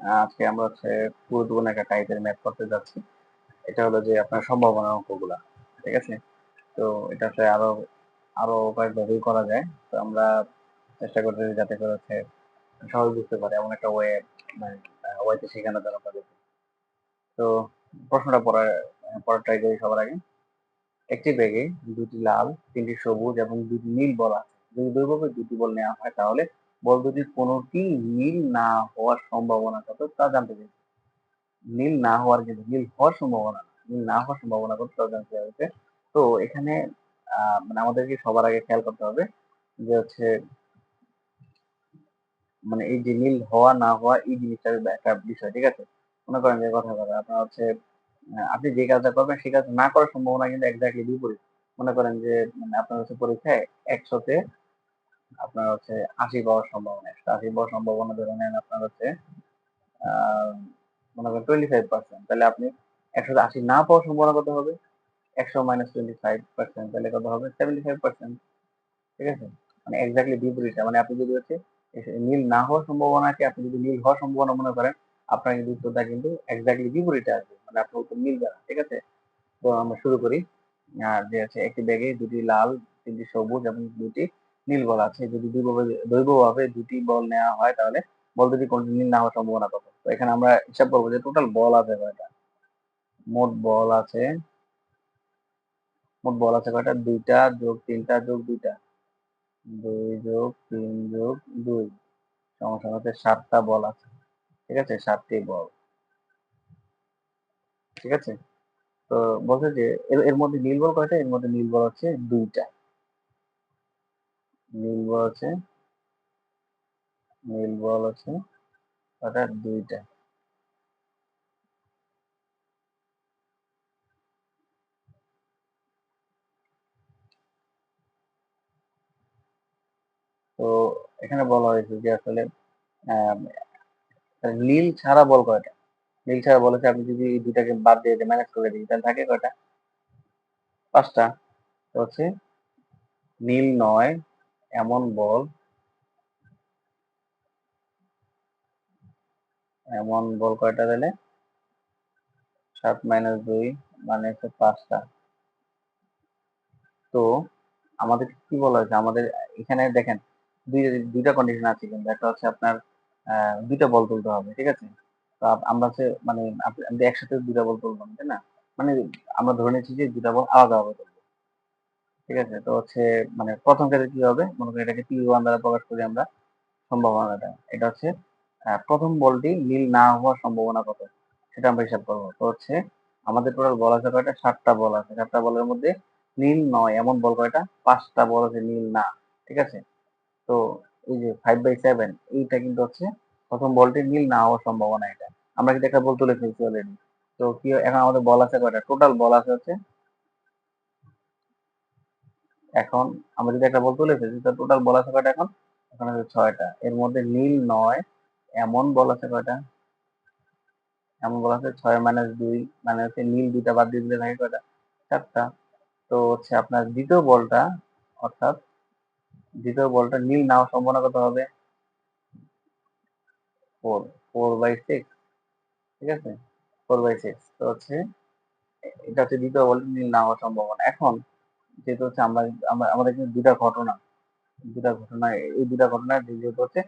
আজকে আমরা হচ্ছে গুরুত্বপূর্ণ একটা টাইপের ম্যাথ করতে যাচ্ছি। এটা হলো যে আপনার সম্ভাবনা অঙ্কগুলা, ঠিক আছে? তো এটা এটাতে আরও আরও কয়েকভাবেই করা যায়। তো আমরা চেষ্টা করতে যাতে করে হচ্ছে সহজ বুঝতে পারে, এমন একটা ওয়ে মানে ওয়েতে শেখানো যায় আপনাদের তো প্রশ্নটা পড়ার পড়ার ট্রাই করি সবার আগে। একটি ব্যাগে দুটি লাল, তিনটি সবুজ এবং দুটি নীল বল আছে। যদি দুইভাবে দুটি বল নেওয়া হয় তাহলে বল দুটির কোনোটি নীল না হওয়ার সম্ভাবনা কত তা জানতে চাই নীল না হওয়ার কিন্তু, নীল হওয়ার সম্ভাবনা নীল না হওয়ার সম্ভাবনা কত তা জানতে চাইছে। তো এখানে মানে আমাদেরকে সবার আগে খেয়াল করতে হবে যে হচ্ছে মানে এই যে নীল হওয়া, না হওয়া, এই জিনিসটার একটা বিষয়, ঠিক আছে? মনে করেন যে কথা কথা আপনার হচ্ছে আপনি যে কাজটা করবেন, সেই কাজ না করার সম্ভাবনা কিন্তু একজাক্টলি বিপরীত। মনে করেন যে মানে আপনার হচ্ছে পরীক্ষায় একশোতে আপনার হচ্ছে আশি পাওয়ার সম্ভাবনা একশো আশি পাওয়ার সম্ভাবনা ধরে নেন আপনার হচ্ছে মনে করেন টোয়েন্টি ফাইভ পার্সেন্ট তাহলে আপনি একশোতে আশি না পাওয়ার সম্ভাবনা কত হবে? একশো মাইনাস টোয়েন্টি ফাইভ পার্সেন্ট তাহলে কত হবে? সেভেন্টি ফাইভ পার্সেন্ট ঠিক আছে? মানে এক্স্যাক্টলি বিপরীত মানে আপনি যদি হচ্ছে নীল না হওয়ার সম্ভাবনাকে আপনি যদি নীল হওয়ার সম্ভাবনা মনে করেন, আপনার কিন্তু উত্তরটা কিন্তু এক্স্যাক্টলি বিপরীতে আসবে। মানে আপনার উত্তর মিলবে না। ঠিক আছে? তো আমরা শুরু করি। আর যে আছে, একটি ব্যাগে দুটি লাল, তিনটি সবুজ এবং দুটি নীল বল আছে। যদি দৈবভাবে দুটি বল নেওয়া হয়, তাহলে বল দুটি কোনটি নীল না হওয়ার সম্ভাবনা কত তো এখানে আমরা হিসাব করব যে টোটাল বল আছে কয়টা? মোট বল আছে, মোট বল আছে কয়টা? দুইটা যোগ তিনটা যোগ দুইটা। দুই যোগ তিন যোগ দুই। সমস্যা হচ্ছে সাতটা বল আছে। ঠিক আছে? সাতটি বল। ঠিক আছে? তো বলছে যে এর মধ্যে নীল বল কয়টা? এর মধ্যে নীল বল হচ্ছে দুইটা। নীল বল আছে। নীল বল আছে। কয়টা দুইটা। তো এখানে বলা হয়েছে যে আসলে নীল ছাড়া বল কয়টা? নীল ছাড়া বলেছে আপনি যদি দুটাকে বাদ দিয়ে ম্যানেজ করে দিই, তাহলে থাকে কয়টা? পাঁচটা। হচ্ছে নীল নয় এমন বল এমন বল কয়টা দিলে সাত মাইনাস দুই মানে হচ্ছে পাঁচটা। তো আমাদের কি বলা হয়েছে? আমাদের এখানে দেখেন, দুই, দুইটা কন্ডিশন আছে কিন্তু। একটা হচ্ছে আপনার দুইটা বল তুলতে হবে, ঠিক আছে? তো আমরা হচ্ছে মানে একসাথে দুইটা বল তুলবেন তাই না? মানে আমরা ধরে নিচ্ছি যে দুইটা বল আলাদা আলাদা তুলবো। ঠিক আছে? তো হচ্ছে মানে প্রথম ক্ষেত্রে কি হবে? মনে করি এটাকে পি ওয়ান দ্বারা প্রকাশ করি আমরা। সম্ভাবনাটা, এটা হচ্ছে প্রথম বলটি নীল না হওয়ার সম্ভাবনা কত? সেটা আমরা হিসাব করব। তো হচ্ছে আমাদের টোটাল বল আছে কয়টা? সাতটা বল আছে। সাতটা বলের মধ্যে নীল নয়, এমন বল কয়টা? পাঁচটা বল আছে নীল না। ঠিক আছে? তো এই যে ফাইভ বাই সেভেন এইটা কিন্তু হচ্ছে প্রথম বলটি নীল না হওয়ার সম্ভাবনা এটা। আমরা কিন্তু একটা বল তুলে ফেলছি অলরেডি তো কি, এখন আমাদের বল আছে কয়টা? টোটাল বল আছে হচ্ছে এখন আমরা যদি একটা বল তুলে ফেলছি টোটাল বল আছে এখন? এখন আছে ছয়টা। এর মধ্যে নীল নয়, এমন বল আছে এমন বল আছে ছয় মাইনাস দুই মানে হচ্ছে নীল দুইটা বাদ দিয়ে দিলে থাকে কয়টা? চারটা। তো হচ্ছে আপনার দ্বিতীয় বলটা, অর্থাৎ দ্বিতীয় বলটা নীল না হওয়ার সম্ভাবনা কত হবে? ফোর ফোর বাই সিক্স ঠিক আছে? ফোর বাই সিক্স তো হচ্ছে এটা হচ্ছে দ্বিতীয় বল নীল না সম্ভাবনা। এখন যেহেতু হচ্ছে আমরা আমাদের কিন্তু দুটা ঘটনা দুটা ঘটনা এই দুটা ঘটনা যেহেতু হচ্ছে